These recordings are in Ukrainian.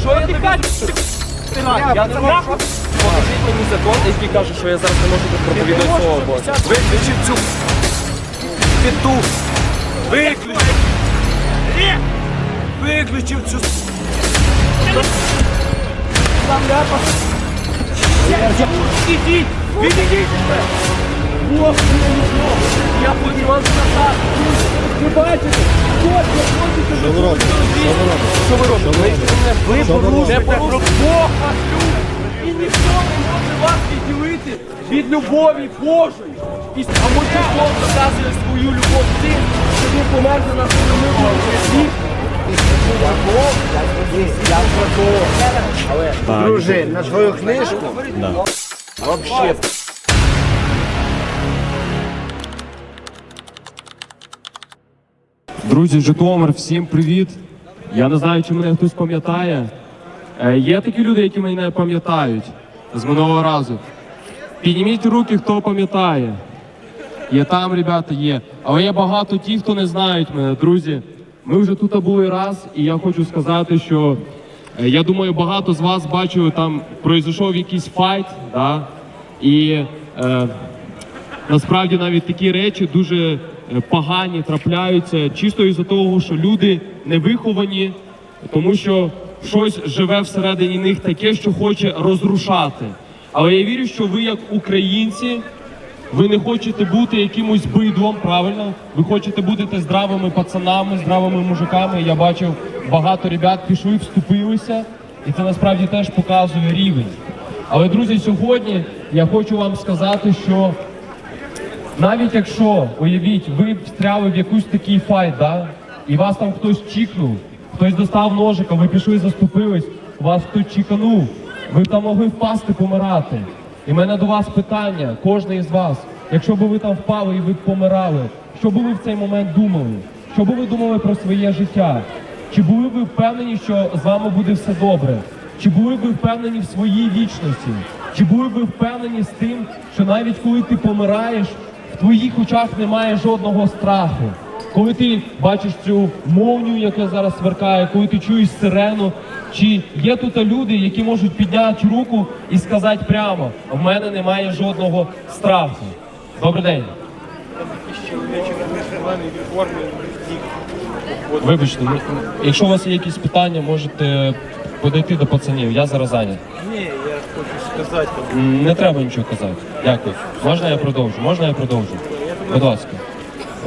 Що я тобі? Я не можу. Покажіть мені закон, який каже, що я зараз не можу тут проповідати слово Боже. Виключив цю піту. Виключив. Виключив цю. Ідіть! Відійдіть! Я хочу вас сказати! Ви бачите? Що хочете? Що ви робите? Що ви робите? Ви порушуєте Бога! І ніхто не може вас відділити від любові Божої! І тому Бог доказує свою любов тим, що він помер за нас і ми були грішні. Дружи, на свою книжку. Вообще. Друзі, Житомир, всім привіт. Я не знаю, чи мене хтось пам'ятає. Е, Є такі люди, які мене пам'ятають з минулого разу. Підніміть руки, хто пам'ятає. Є там, ребята, є. Але є багато ті, хто не знають мене, друзі. Ми вже тут були раз, і я хочу сказати, що е, я думаю, багато з вас бачили, там пройшов якийсь файт, да? і е, насправді навіть такі речі дуже погані трапляються чисто із-за того, що люди не виховані, тому що щось живе всередині них таке, що хоче розрушати. Але я вірю, що ви, як українці, ви не хочете бути якимось бидлом, правильно? Ви хочете бути здравими пацанами, здравими мужиками. Я бачив, багато ребят пішли, вступилися, і це насправді теж показує рівень. Але, друзі, сьогодні я хочу вам сказати, що навіть якщо, уявіть, ви встряли в якийсь такий файт, да? і вас там хтось чікнув, хтось достав ножика, ви пішли, заступились, вас хтось чіканув, ви там могли впасти, помирати. І в мене до вас питання, кожен із вас, якщо б ви там впали і ви б помирали, що би ви в цей момент думали? Що би ви думали про своє життя? Чи були ви впевнені, що з вами буде все добре? Чи були ви впевнені в своїй вічності? Чи були ви впевнені з тим, що навіть коли ти помираєш, в твоїх очах немає жодного страху? Коли ти бачиш цю мовню, яка зараз сверкає, коли ти чуєш сирену, чи є тут люди, які можуть підняти руку і сказати прямо: в мене немає жодного страху. Добрий день. Вибачте, якщо у вас є якісь питання, можете подойти до пацанів. Я зараз зайнят. Хочу сказати. Не треба нічого казати. Дякую. Можна я продовжу? Можна я продовжу? Будь ласка.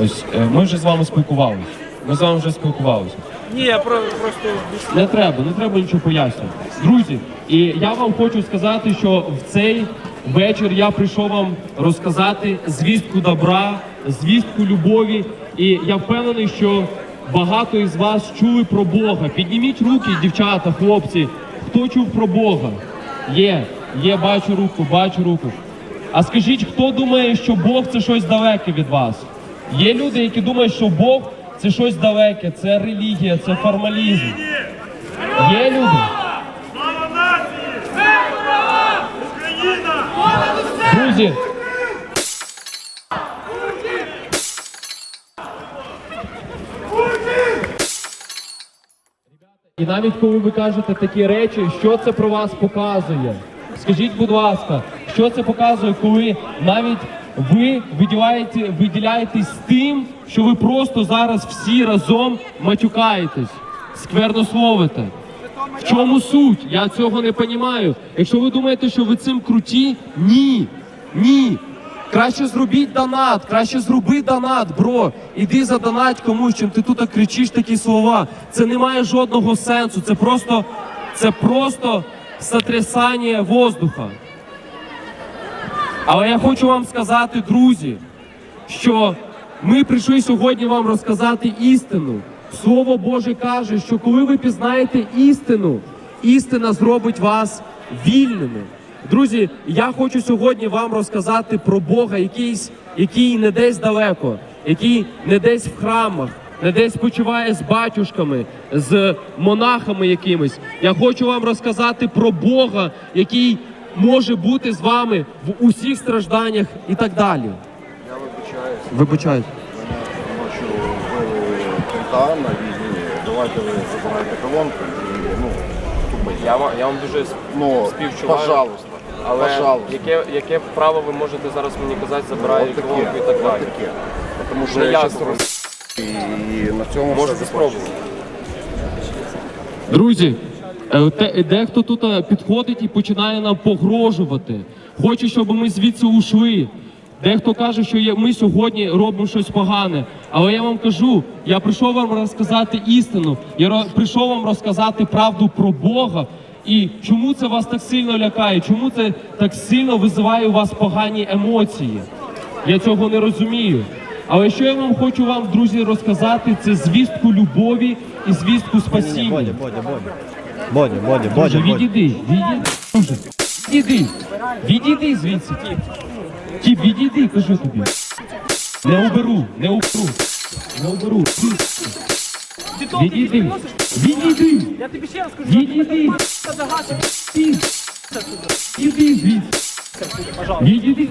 Ось е, ми вже з вами спілкувалися. Ми з вами вже спілкувалися. Ні, я про- просто Не треба, не треба нічого пояснювати. Друзі, і я вам хочу сказати, що в цей вечір я прийшов вам розказати звістку добра, звістку любові. І я впевнений, що багато із вас чули про Бога. Підніміть руки, дівчата, хлопці. Хто чув про Бога? Є, є, бачу руку, бачу руку. А скажіть, хто думає, що Бог це щось далеке від вас? Є люди, які думають, що Бог це щось далеке, це релігія, це формалізм. Є люди. Слава нації! Україна! Друзі, і навіть коли ви кажете такі речі, що це про вас показує? Скажіть, будь ласка, що це показує, коли навіть ви виділяєте, виділяєтесь тим, що ви просто зараз всі разом матюкаєтесь, сквернословите? В чому суть? Я цього не розумію. Якщо ви думаєте, що ви цим круті, ні. Ні. Краще зробіть донат, краще зроби донат, бро. Іди задонать комусь, чим ти тут кричиш такі слова. Це не має жодного сенсу. Це просто, це просто сотрясання воздуха. Але я хочу вам сказати, друзі, що ми прийшли сьогодні вам розказати істину. Слово Боже каже, що коли ви пізнаєте істину, істина зробить вас вільними. Друзі, я хочу сьогодні вам розказати про Бога, якийсь, який не десь далеко, який не десь в храмах, не десь почуває з батюшками, з монахами якимись. Я хочу вам розказати про Бога, який може бути з вами в усіх стражданнях і так далі. Я вибачаюсь, мене ночі вбили на війні. Давайте ви забирайте колонку і ну, Я, вам- я вам дуже Ну, співчуваю. пожалуйста. Але пожалуйста. яке, яке право ви можете зараз мені казати, забираю Вот екологію і так далі? таке. Тому що я щас роз... і на цьому Можете спробувати. Друзі, е, те- дехто тут е, підходить і починає нам погрожувати. Хоче, щоб ми звідси ушли. Дехто каже, що ми сьогодні робимо щось погане. Але я вам кажу, я прийшов вам розказати істину. Я прийшов вам розказати правду про Бога. І чому це вас так сильно лякає? Чому це так сильно визиває у вас погані емоції? Я цього не розумію. Але що я вам хочу вам, друзі, розказати, це звістку любові і звістку спасіння. Бодя, Бодя, Бодя. Бодя, Бодя, Бодя, Бодя. відійди, відійди, друже, відійди, відійди звідси, тіп. Тіп, відійди, кажу тобі. Не уберу, не уберу, не уберу. Відійди, відійди, Я тобі ще раз кажу, відійди, Тіп. Відійди звідси. Відійди.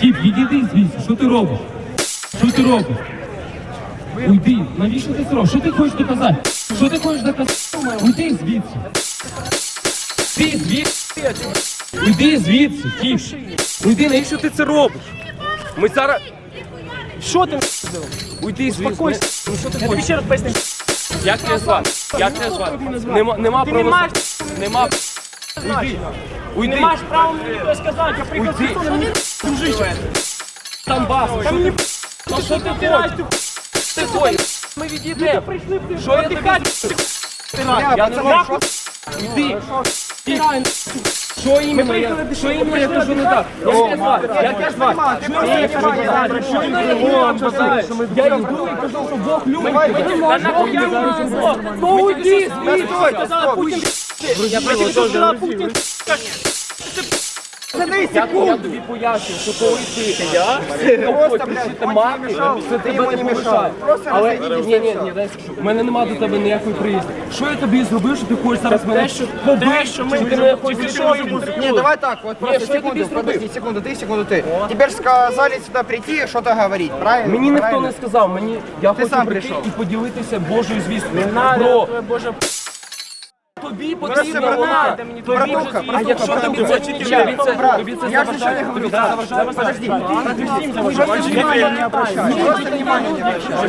Тіп, відійди звідси, що ти робиш? Що ти робиш? Уйди, навіщо ти це робиш? Що ти хочеш доказати? Що ти хочеш доказати? Уйди звідси. Ти звідси. Уйди звідси, тіп. Уйди, навіщо ти це робиш? Ми зараз. Що ти Уйди звідси. Успокойся. Ну, що ти Я тобі хочеш? ще раз поясню. Як тебе звати? Як тебе звати? Нема, нема Ти не права. маєш Нема. Уйди. Ти Уйди. не маєш права мені щось сказати. Я Уйди. Херсона, мені дружище. Там бас. Та мені Ну що ти втираєш, хочеш? ти Ти хочеш? Ми відійдемо. прийшли, ти Що я тобі Я не роблю. Йди. втираєш. Що іменно? я- Що іменно я кажу не так? Як тебе звати? Як тебе звати? Що я кажу не так? Що іменно я бажаю? Я йду і кажу, що Бог любить тебе. можемо я Бог. Ну уйди звідси. Сказала Путін. Я тобі сказала Путін. Я, я тобі пояснюю, що коли ти я хочеш кричити мамі, це тебе не порушає. Але ні, ні, ні, дай скажу. У мене нема до тебе ніякої приязні. Що я тобі зробив, що ти хочеш зараз мене побити, що ми ти мене хочеш Не, давай так, вот просто тебе секунду, подожди, секунду, ты, секунду, ты. Теперь сказали сюда прийти и что-то говорить, правильно? Мені ніхто не сказав, мені я хочу прийти і поділитися Божою звісткою. Бро, тобі потрібно вона. Тобі а якщо тобі це тобі це тобі це говорю, подожди. Просто внимание не обращай. Просто внимание не обращай.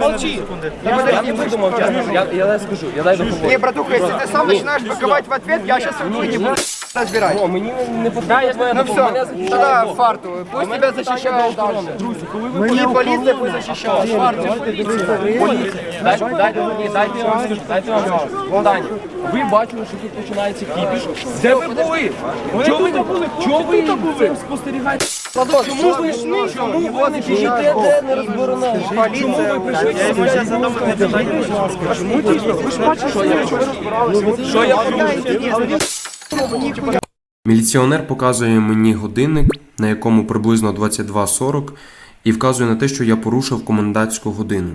Молчи. Я не. Я я скажу, я дай. Не, братуха, если ты сам начинаешь быковать в ответ, я сейчас уйду не буду разбирать. О, мені не потрібно твоя Ну допомога. Мене все, захищає Бог. фарту. Пусть тебя защищают дальше. И полиция пусть. Фарту. Дайте, дайте мені, дайте я вам скажу, дайте я вам скажу. Дані, ви бачили, що тут починається кіпіш. Де ви були? Чого ви, чого ви цим спостерігаєте? Чому ви, чому ви не біжите, де не розборона? Чому ви прийшли? Чому дійсно? Ви ж бачите, що я Що я порушив? Міліціонер показує мені годинник, на якому приблизно 22.40, і вказує на те, що я порушив комендантську годину.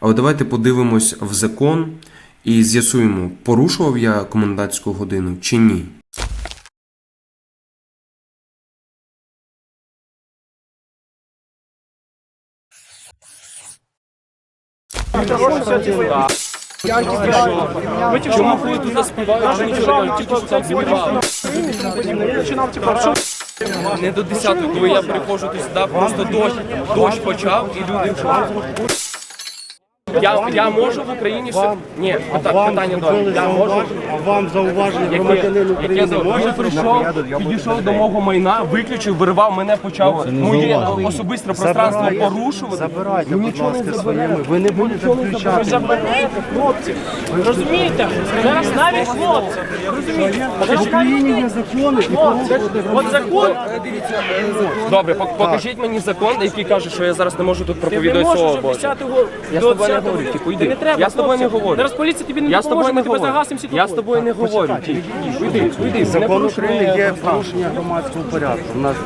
Але давайте подивимось в закон і з'ясуємо, порушував я комендантську годину чи ні. Чому ви тут співаєте, що нічого не тільки так співали? Не до 10, коли я приходжу тут сюди, просто дощ, дощ почав і люди я, я можу в Україні все. Ні, пита- питання до вас. Я можу. А вам зауваження Яке, яке зауваження? прийшов, підійшов до мого майна, виключив, виривав мене, почав моє особисте пространство порушувати. Забирайте, будь ласка, своїми. Ви не будете не включати. забираю. Хлопці, розумієте? Зараз навіть хлопці. Розумієте? В Україні є закони і от закон, Добре, пок- покажіть мені закон, який каже, що я зараз не можу тут ти не проповідати можеш слово Боже. 10-го Я з тобою не 10-го. Говорю, типу, йди. Я з тобою не говорю. Зараз поліція тобі не Я з тобою допоможе, не ми тебе говорю. загасимо всі Я з тобою не говорю. Тільки Йди, йди, Закон України є порушення громадського порядку. У нас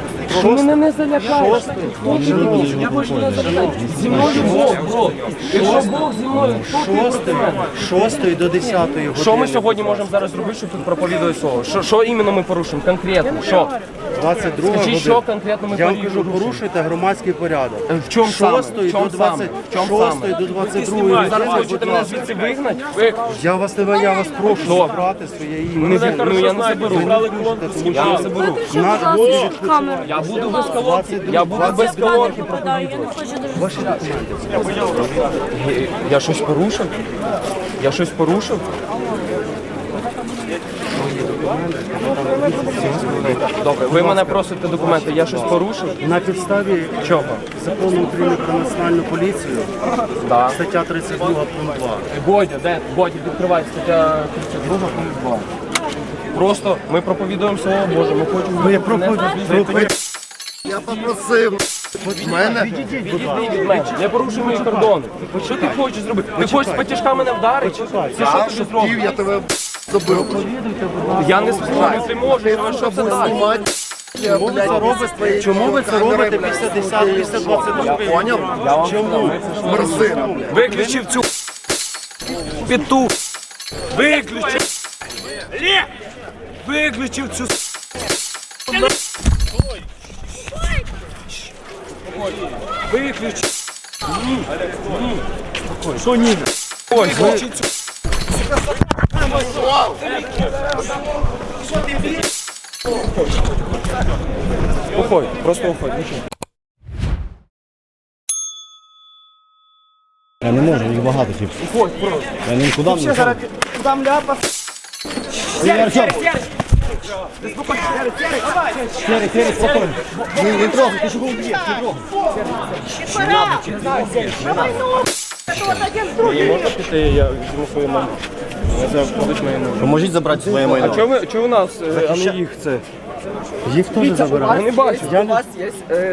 Ти мене не залякаєш. Хлопці, я хочу не залякати. Зі мною Бог, бро. Якщо Бог зі мною, хто ти проти мене? До десятої години. Що ми сьогодні можемо зараз зробити, щоб тут проповідувати слово? Що, що іменно ми порушимо? Конкретно? Що? 22 Скажіть, що година. конкретно ми Я вам кажу, порушуйте громадський порядок. В чому саме? Шостої В чому до саме? В чому саме? шостої до 22 Ви години. зараз хочете будь мене ласка. звідси вигнати? Ви... Я вас не я вас прошу Добре. забрати своє Не, ім'я. ви- ну, я не заберу. Я не заберу. Наш буде камеру. Я буду без колонки. Я буду без колонки проповідувати. Я не хочу дуже. Я щось порушив? Я щось порушив? Добре, ви мене просите документи, я щось порушив? на підставі Чого? закону України про національну поліцію, Да. стаття 32 пункт 2. Бодя, де? Бодя, відкривай стаття 32, пункт 2. Просто ми проповідуємо Слово Боже, ми хочемо... Ви Я попросив. Мене Відійди від мене, не порушуй мої кордони. Що ти хочеш зробити? Ти хочеш з потяжка мене вдарити? Це що ти зробиш? я тебе забив. Я не спорю, ти можеш, але що це дасть? Чому ви це робите? Чому ви це робите після 10, після 22? Поняв? Чому? Мерсина, блядь. Виключив цю пету. Виключив. Лє! Виключив цю Виключив. Ні. Що ні? Ой, виключив цю. Уходь, просто уходь. нічого. Я не можу, їх багато типу. Уходь просто. Я нікуди не можу. Мені можна піти, я візьму свою маму. Це. Поможіть забрати своє майно. А чого ви чого у нас, е, а не їх це? Їх теж забирають. Я не бачу.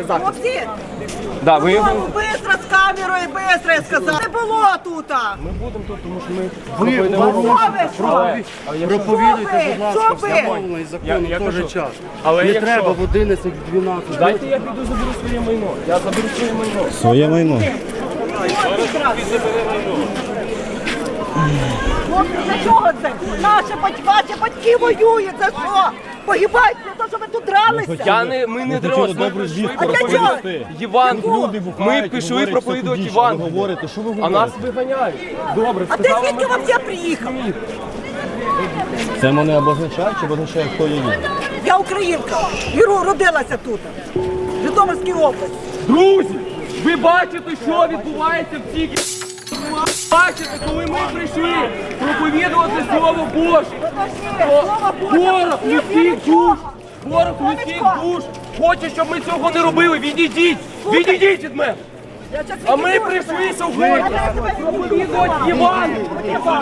Хлопці, Да, ви його. быстро з камерою, быстро, я сказав. Не було тут. Ми будемо тут, тому що ми Ви проповідуємо. Що ви, що ви? Але проповідуйте, будь ласка, Що ви? Я- законом я теж кажу, час. але Не якщо- треба в 11, 12. Дайте я піду заберу своє майно. Я заберу своє майно. Своє майно. За чого це? Наші батьки, ваші батьки воюють, за що? Погибають для того, щоб ви тут дралися. Я не, ми не дросли. Ми прийшли проповідувати Іван. Ми пішли проповідувати Іван. говорите, що ви А нас виганяють. Добре, А ти сказала звідки ми- взагалі приїхав? Це мене обозначає чи обозначає, хто я є? Я українка і ро- родилася тут, в Житомирській області. Друзі, ви бачите, що відбувається в цій Бачите, коли ми прийшли проповідувати Слово Боже, то ворог людських душ, ворог людських душ хоче, щоб ми цього не робили. Відійдіть, відійдіть від мене. А ми прийшли сьогодні проповідувати Євангеліє.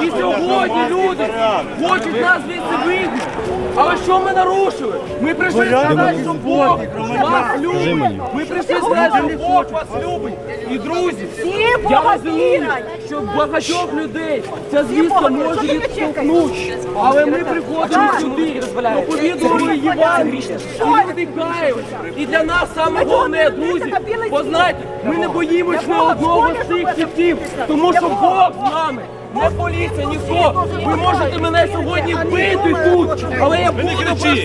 І сьогодні люди хочуть нас звідси вигнати. Але що ми нарушили? Ми прийшли сказати, що Бог вас любить. Ми прийшли сказати, що Бог вас любить. І друзі, я розумію, що багатьох людей ця звістка може. Відштовхнути. Але ми приходимо сюди, проповідуємо Євангеліє. І люди каються. І для нас саме головне, друзі, познайте, ми не боїмось не одного з цих світів, тому що Бог з нами. Не поліція, ніхто. Ви можете мене сьогодні вбити тут, але я буду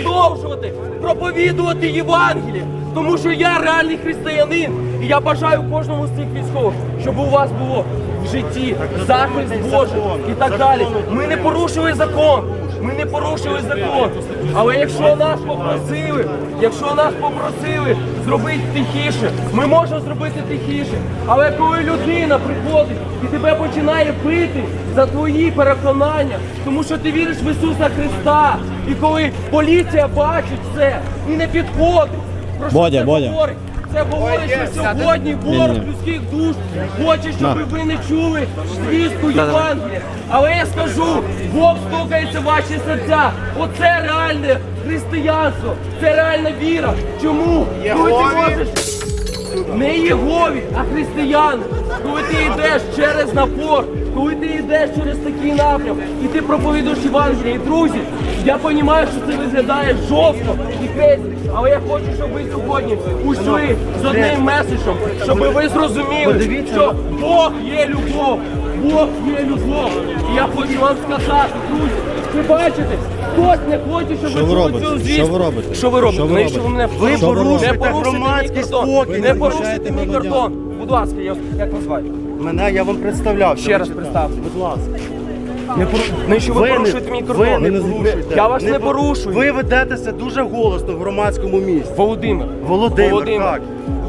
продовжувати проповідувати Євангеліє, тому що я реальний християнин. І я бажаю кожному з цих військових, щоб у вас було в житті захист Божий і так далі. Ми не порушили закон. Ми не порушили закон. Але якщо нас попросили, якщо нас попросили зробити тихіше, ми можемо зробити тихіше. Але коли людина приходить і тебе починає бити за твої переконання, тому що ти віриш в Ісуса Христа, і коли поліція бачить це і не підходить, про що Бодя, це Бодя. говорить? Це говорить, що сьогодні ворог людських душ хоче, щоб ви не чули звістку Євангелія. Але я скажу, Бог стукається в ваші серця. Оце реальне християнство, це реальна віра. Чому? Коли ти можеш не Єгові, а християни. коли ти йдеш через напор, коли ти йдеш через такий напрям, і ти проповідуєш Євангеліє, і друзі, я розумію, що це виглядає жорстко і крейзі, але я хочу, щоб ви сьогодні ушли з одним меседжем, щоб ви зрозуміли, що Бог є любов, Бог є любов. І я хочу вам сказати, друзі, ви бачите, хтось не хоче, щоб ви чули цю звістку. Що ви робите? Що ви робите? Навіщо ви мене ви порушуєте громадський спокій, не порушуйте мій кордон. Будь ласка, я як вас звати? Мене я вам представляв. Ще раз представте. Будь ласка. Не пору... Навіщо ви, Ви порушуєте мій ви кордон? не порушуєте. Я вас не, Не порушую. Ви ведетеся дуже голосно в громадському місці. Володимир. Володимир, Володимир. так.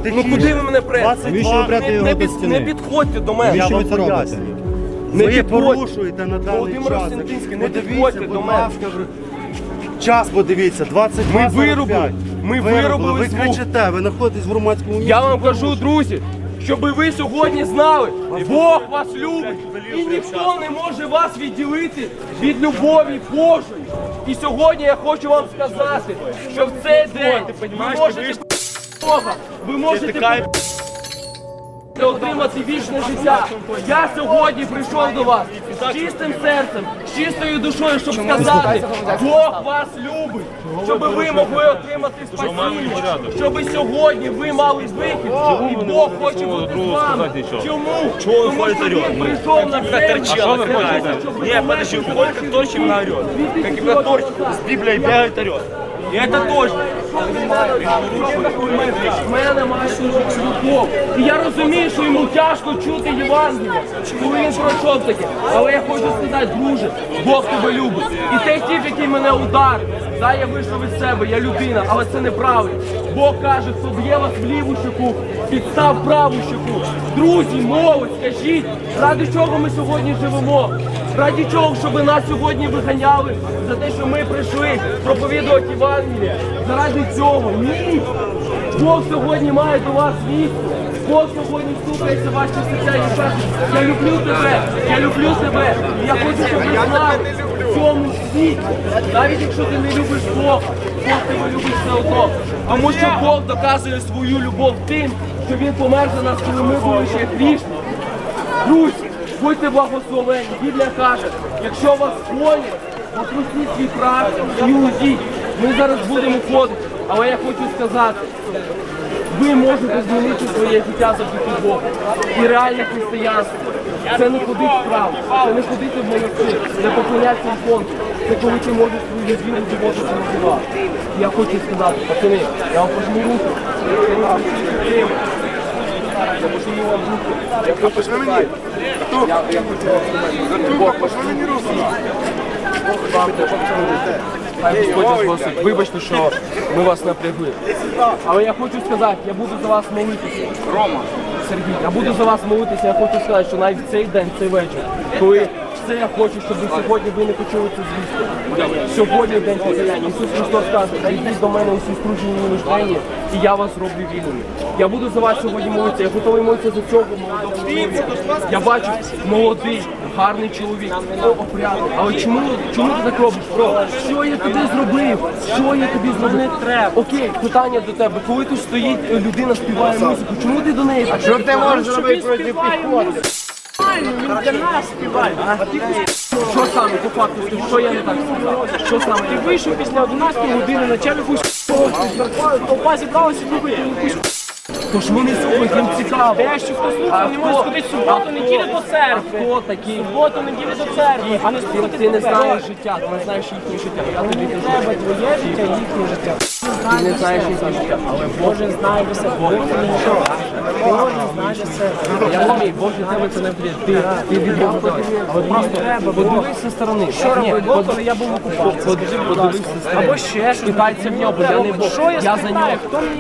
Ну куди ви мене прете? Не, не, під, не підходьте до мене. Я вам пояснюю. Не ви порушуєте на даний Володимир час. Ростянтинський, не підходьте до мене. Час подивіться, 22 Ми виробили, ми виробили Ви кричите, ви знаходитесь в громадському місці. Я вам кажу, друзі, щоб ви сьогодні знали, Бог вас любить, і ніхто не може вас відділити від любові Божої. І сьогодні я хочу вам сказати, що в цей день ви можете Бога, ви можете отримати вічне життя. Я сьогодні прийшов до вас з чистим серцем, з чистою душою, щоб сказати, Бог вас любить, щоб ви могли отримати спасіння, щоб сьогодні ви мали вихід, і Бог хоче бути з вами. Чому? Тому що він прийшов на землю. А що ви хочете? Ні, подожди, сколько торчим на орет. Как и торч с Библией бегает орет. И это точно. Мене має дуже. І я розумію, що йому тяжко чути Євангелія, коли він пройшов таке. Але я хочу сказати, друже, Бог тебе любить. І той тип, який мене ударив, да, я вийшов із себе, я людина, але це неправильно. Бог каже, хто б'є вас в ліву щеку, підстав праву щеку. Друзі, молодь, скажіть, ради чого ми сьогодні живемо? Раді чого, щоб нас сьогодні виганяли за те, що ми прийшли проповідувати Євангелія? Заради цього? Ні. Бог сьогодні має до вас вістку. Бог сьогодні слухається ваші серця і каже, я люблю тебе, я люблю тебе. І я хочу, щоб ви знали в цьому світі. Навіть якщо ти не любиш Бога, Бог тебе любить все одно. Тому що Бог доказує свою любов тим, що Він помер за нас, коли ми були ще грішні. Друзі, будьте благословені. Біблія каже, якщо вас гонять, опустіть свій прах і уйдіть. Ми зараз будемо ходити, але я хочу сказати, ви можете змінити своє життя завдяки Богу. І реальне християнство. Це не ходить вправо, це не ходити в монастир, не поклонятися іконку. Це коли ти можеш свою доводити на діла. Я хочу сказати, пацани, я вам пожму руку. Я пожму вам руку. Я хочу сказати. Я, я хочу вам сказати. Бог пожму руку. Бог вам допоможе. Хай Господь вас. Вибачте, що ми вас напрягли. Але я хочу сказати, я буду за вас молитися. Рома. Сергій, я буду за вас молитися, я хочу сказати, що навіть в цей день, цей вечір, коли все я хочу, щоб ви сьогодні ви не почули цю звістку. Сьогодні день покаяння. Ісус Христос каже, прийдіть до мене усі скружені і нужденні, і я вас роблю вільними. Я буду за вас сьогодні молитися, я готовий молитися за цього молодого чоловіка. Я бачу молодий, гарний чоловік, опрятний. Але чому, чому ти так робиш? Бро, що я тобі зробив? Що я тобі зробив? треба. Окей, питання до тебе. Коли тут стоїть е, людина, співає музику, чому ти до неї? А Що ти можеш зробити проти підходу? Що саме по факту? Що я не так сказав? Що саме? Ти вийшов після 11 години, почав якусь толпа зібралася любити якусь Тож вони слухають, їм цікаво. Те, що хто слухає, не може сходити суботу, неділю до церкви. Хто такі? Суботу, неділю до церкви. А не ти, ти не знаєш життя, ти не знаєш їхнє життя. Я тобі кажу, треба твоє життя, їхнє життя. Ти не знаєш їхнє але Боже знає все. Боже Боже знає все. Я розумію, Бог для тебе це не буде. Ти, ти від Бога. Але просто подивись зі сторони. Що робити, коли я був окупації? Сторони. Або ще щось. Питайся в нього, бо я не Бог. Я за нього,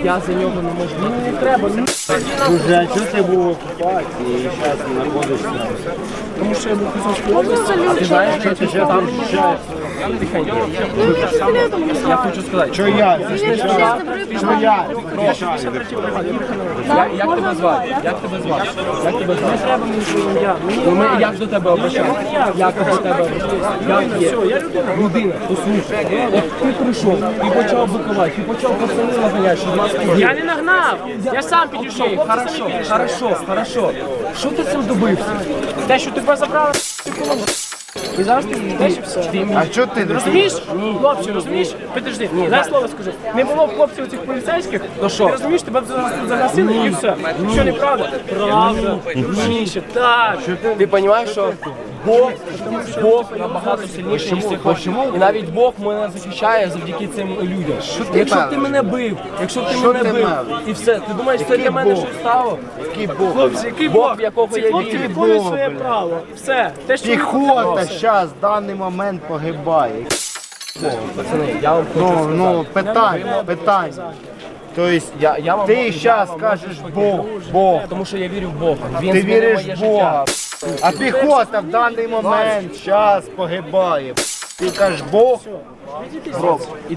я за нього не можу. Мені не треба. Друже, а чого ти був в окупації і зараз знаходишся? Тому що я був Херсонській області, а ти знаєш, що ти там ще Я хочу сказати. Що я? Що я? Я, як тебе звати? Як тебе звати? Як тебе звати? Не треба мені своє ім'я. Ну, ми, як до тебе обращаємося? Як до тебе обращаємося? Як є? Людина, послухай. От ти прийшов, ти почав бикувати, ти почав пацани наганяти, що в нас тут Я не нагнав, я сам підійшов. Хорошо, хорошо, хорошо. Що ти цим добився? Те, що тебе забрали, ти. І зараз ти що все. А що ти Розумієш? Хлопці, розумієш? Підожди, дай слово скажу. Не було б хлопців цих поліцейських, То що? ти розумієш, тебе б зараз тут загасили і все. Що неправда? Правда. Дружище, так. Ти розумієш, що Бог, Бог набагато сильніший, ніж ти хочеш. І навіть Бог мене захищає завдяки цим людям. Якщо б ти мене бив, якщо б ти мене ти бив, мав? і все, ти думаєш, це для мене Бог? щось стало? Який Бог? Хлопці, який Бог, Бог? в якого Ці я хлопці вірю. виконують Бог, своє блядь. право. Все. Те, що Піхота зараз в даний момент погибає. Пацани, я вам хочу Ну, сказати. ну, питання, питання. Тобто, Я, я вам, ти зараз вам кажеш Бог. Бог. Тому що я вірю в Бога. Він Ти змінив віриш моє в Бога. життя. А піхота в даний момент зараз погибає. Ти кажеш Бог,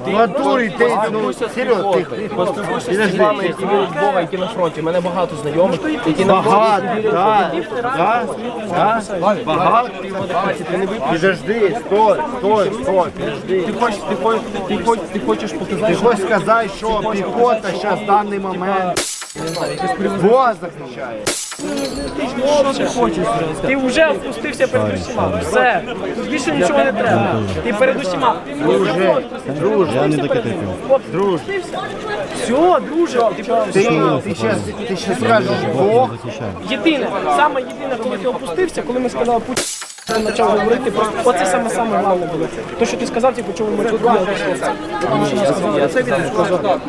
натурі ти, ну, серйозно, ти, ти, Поспілкуйся з вами, які вірять в Бога, які на фронті. У мене багато знайомих, які на Багато, фронті да, багато. Підожди, стой, стой, стой, підожди. Ти хочеш, ти хочеш, ти хочеш, ти хочеш показати, Ти що хочеш сказати, що піхота зараз в даний момент Бога захищає? Ти хочеш? Ти вже впустився перед усіма. Все. Тут більше нічого не треба. Ти перед усіма. Друже, друже, Я не докидаю. Друже. Все, друже. Ти ще ти скажеш Бог, Єдине, саме єдине, коли ти опустився, коли ми сказали Путін. Він почав говорити просто оце саме саме головне було. То, що ти сказав, типу, чого ми тут сказав.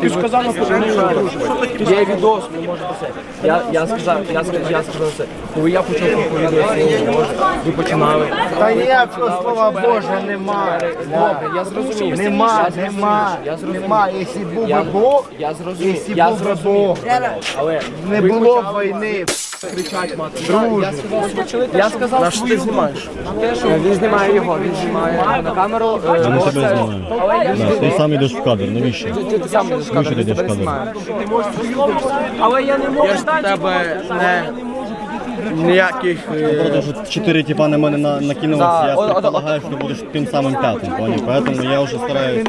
Ти ж сказав на подумку. Є відос, ви можете це. Я, я сказав, я сказав, я сказав це. Коли я почав проповідувати слово Боже, ви починали. та ніякого слова немає. Добре, я зрозумів. Нема, нема, Я зрозумів. нема. Якщо був Я, би Бог, я зрозумів. якщо Я був би зрозумів. Бог, Але не ви було б почали війни. Кричати мати. Я сказав, я сказав свою думку. Те, він знімає його, він знімає на камеру. Ми тебе знімаємо. Ти сам йдеш в кадр, навіщо? Ти, сам йдеш в кадр, ти йдеш в кадр? Але я не можу тебе не ніяких. Просто чотири типа на мене на- накинулися, я Да, от- предполагаю, що будеш тим самим п'ятим, понял? Поэтому я вже стараюсь.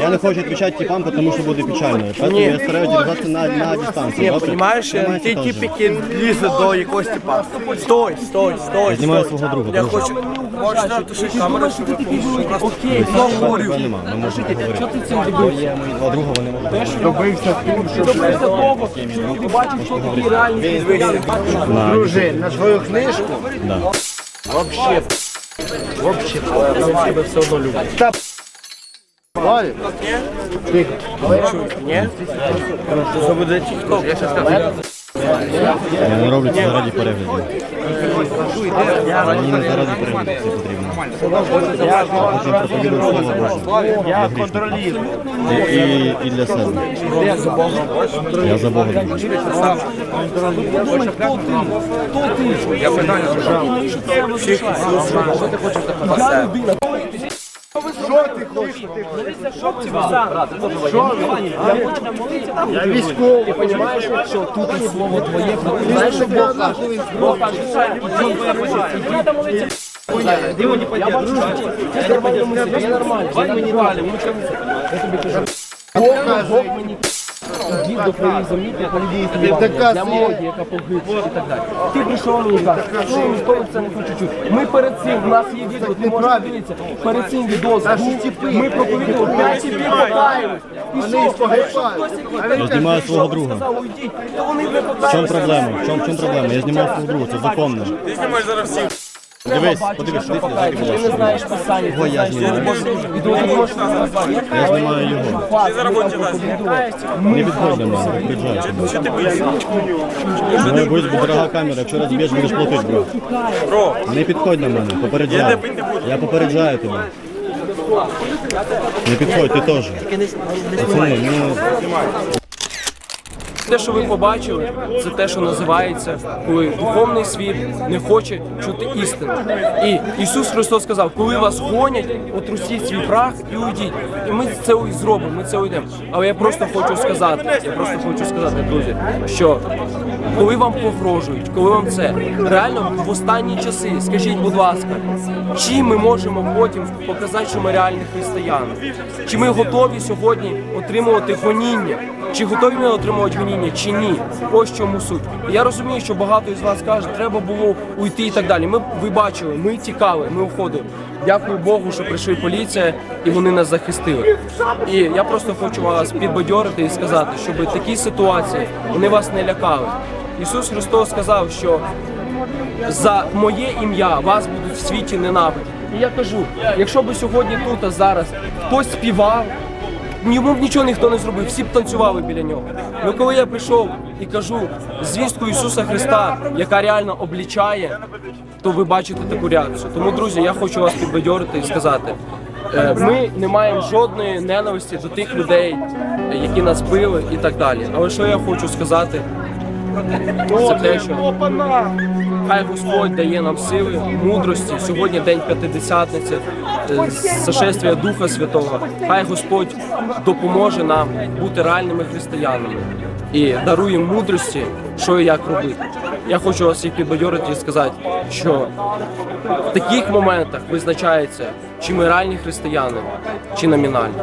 Я не хочу відповідати типам, тому що буде печально. Поэтому я стараюсь держатися на, на дистанції. Ні, розумієш, ті теж. тип, які лізе до якогось типа. Стой, стой, стой. Я знімаю стой. свого друга. Я хочу. Можна тушити камеру, щоб Окей, Тебе нема, ми можемо поговорити. Є мої два друга, вони можуть. добився Добився того, що ти бачиш, що такі реальні стояли. На, свою книжку. да. Вообще. Вообще. Я тебе все одно люблю. Та Валік. Тихо. Ні? Це буде тік-ток. Я щас Я не роблю це заради переглядів. Мені не заради переглядів це потрібно. Я. Я контролюю. І, і, і для себе. Я за Бога люблю. Я військовий. Ти розумієш, що тут і слово твоє, знаєш, що Бог каже? Бог каже, іди там молиться. Я бачу, що ти я нормально, я нормально. Я тобі кажу, Бог, Бог мені до твоєї землі, я полюбію тобі така для молоді, яка погибла і так далі. Ти прийшов мені кажеш, ну ніхто це не хоче чути. Ми перед цим, у нас є відео, ти можеш дивитися, перед цим відео ми проповідували, п'ять типів покаялись. І що? Я знімаю свого друга. Сказав, уйдіть, то вони не В чому покаялися. проблема? В чому, в чому проблема? Я знімаю свого друга, це законно. Дивись, подивись, дивись, я Ти не знаєш писання, ти не знаєш. І тому не можеш назвати. Я знімаю його. Не підходь до мене, приїжджай. Мене боюсь, бо дорога камера, якщо розб'єш, будеш платити, бро. Не підходь до мене, попереджаю. Я попереджаю тебе. Не підходь, ти теж. Пацани, ну... те, що ви побачили, це те, що називається, коли духовний світ не хоче чути істину. І Ісус Христос сказав, коли вас гонять, отрусіть свій прах і уйдіть. І ми це зробимо, ми це уйдемо. Але я просто хочу сказати, я просто хочу сказати, друзі, що коли вам погрожують, коли вам це реально в останні часи, скажіть, будь ласка, чи ми можемо потім показати, що ми реальні християни? Чи ми готові сьогодні отримувати гоніння? Чи готові ми отримувати гоніння, чи ні? Ось чому суть. Я розумію, що багато із вас каже, треба було уйти і так далі. Ми ви бачили, ми тікали, ми уходили. Дякую Богу, що прийшли поліція і вони нас захистили. І я просто хочу вас підбадьорити і сказати, щоб такі ситуації вони вас не лякали. Ісус Христос сказав, що за моє ім'я вас будуть в світі ненавидіти. І я кажу, якщо б сьогодні тут а зараз хтось співав, йому б нічого ніхто не зробив, всі б танцювали біля нього. Ну коли я прийшов і кажу звістку Ісуса Христа, яка реально облічає, то ви бачите таку реакцію. Тому, друзі, я хочу вас підбадьорити і сказати. е, Ми не маємо жодної ненависті до тих людей, які нас били і так далі. Але що я хочу сказати, це те, що хай Господь дає нам сили, мудрості. Сьогодні день п'ятидесятниці, е, зашествия Духа Святого. Хай Господь допоможе нам бути реальними християнами і дарує мудрості, що і як робити. Я хочу вас всіх підбадьорити і сказати, що в таких моментах визначається, чи ми реальні християни, чи номінальні.